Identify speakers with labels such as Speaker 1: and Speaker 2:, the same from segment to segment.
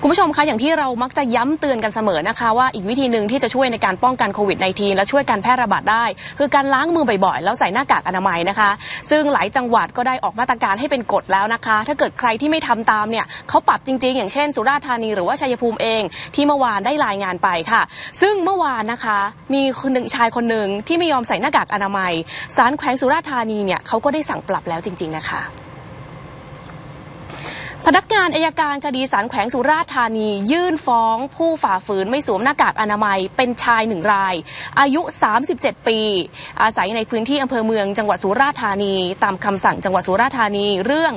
Speaker 1: คุณผู้ชมคะอย่างที่เรามักจะย้ำเตือนกันเสมอนะคะ ว่าอีกวิธีหนึ่งที่จะช่วยในการป้องกันโควิด -19 และช่วยการแพร่ระบาดได้ คือการล้างมือบ่อยๆ แล้วใส่หน้ากากอนามัยนะคะ ซึ่งหลายจังหวัดก็ได้ออกมาตรการให้เป็นกฎแล้วนะคะ ถ้าเกิดใครที่ไม่ทำตามเนี่ยเขาปรับจริง ๆ อย่างเช่น สุราษฎร์ธานีหรือว่าชัยภูมิเอง ที่เมื่อวานได้รายงานไปค่ะ ซึ่งเมื่อวานนะคะ มีคนหนึ่งชายคนหนึ่งที่ไม่ยอมใส่หน้ากากอนามัยศาลแขวงสุราษฎร์ธานีเนี่ยเขาก็ได้สั่งปรับแล้วจริง ๆนะคะ พนักงานอายการคดีสารแขวงสุราษฎร์ธานี ยื่นฟ้องผู้ฝ่าฝืนไม่สวมหน้ากากอนามัย เป็นชายหนึ่งราย อายุ 37 ปี อาศัยในพื้นที่อำเภอเมืองจังหวัดสุราษฎร์ธานี ตามคำสั่งจังหวัดสุราษฎร์ธานีเรื่อง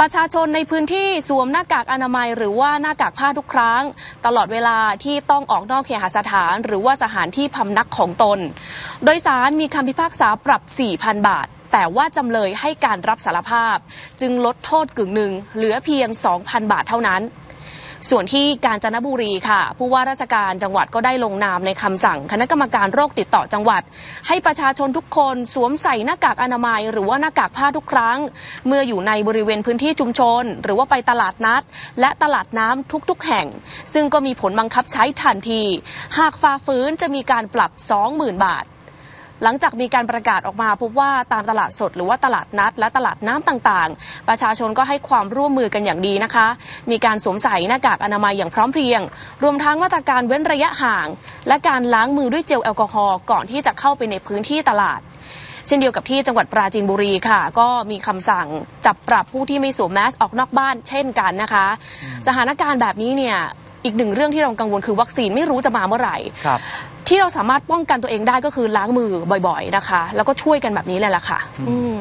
Speaker 1: ประชาชนในพื้นที่สวมหน้ากากอนามัย หรือว่าหน้ากากผ้าทุกครั้ง ตลอดเวลาที่ต้องออกนอกเคหสถาน หรือว่าสถานที่พำนักของตน โดยสารมีคำพิพากษาปรับ 4,000 บาท แต่ว่าจำเลยให้การรับสารภาพ จึงลดโทษกึ่งหนึ่งเหลือเพียง 2,000 บาทเท่านั้นส่วนที่กาญจนบุรีค่ะ ผู้ว่าราชการจังหวัดก็ได้ลงนามในคำสั่ง คณะกรรมการโรคติดต่อจังหวัด ให้ประชาชนทุกคนสวมใส่หน้ากากอนามัย หรือว่าหน้ากากผ้าทุกครั้ง เมื่ออยู่ในบริเวณพื้นที่ชุมชน หรือว่าไปตลาดนัด และตลาดน้ำทุกๆ แห่ง ซึ่งก็มีผลบังคับใช้ทันที หากฝ่าฝืนจะมีการปรับ 20,000 บาท หลังจากมีการประกาศออกมาพบว่าตามตลาดสดหรือว่าตลาดนัด และตลาดน้ำต่างๆ ประชาชนก็ให้ความร่วมมือกันอย่างดีนะคะ มีการสวมใส่หน้ากากอนามัยอย่างพร้อมเพรียง รวมทั้งมาตรการเว้นระยะห่าง และการล้างมือด้วยเจลแอลกอฮอล์ก่อนที่จะเข้าไปในพื้นที่ตลาดเช่นเดียวกับที่จังหวัดปราจีนบุรีค่ะ ก็มีคำสั่งจับปรับผู้ที่ไม่สวมแมสออกนอกบ้านเช่นกันนะคะ สถานการณ์แบบนี้เนี่ยอีกหนึ่งเรื่องที่เรากังวลคือวัคซีนไม่รู้จะมาเมื่อไหร่
Speaker 2: ครับ
Speaker 1: ที่เราสามารถป้องกันตัวเองได้ก็คือล้างมือบ่อย ๆ นะคะ แล้วก็ช่วยกันแบบนี้เลยล่ะค่ะ อืม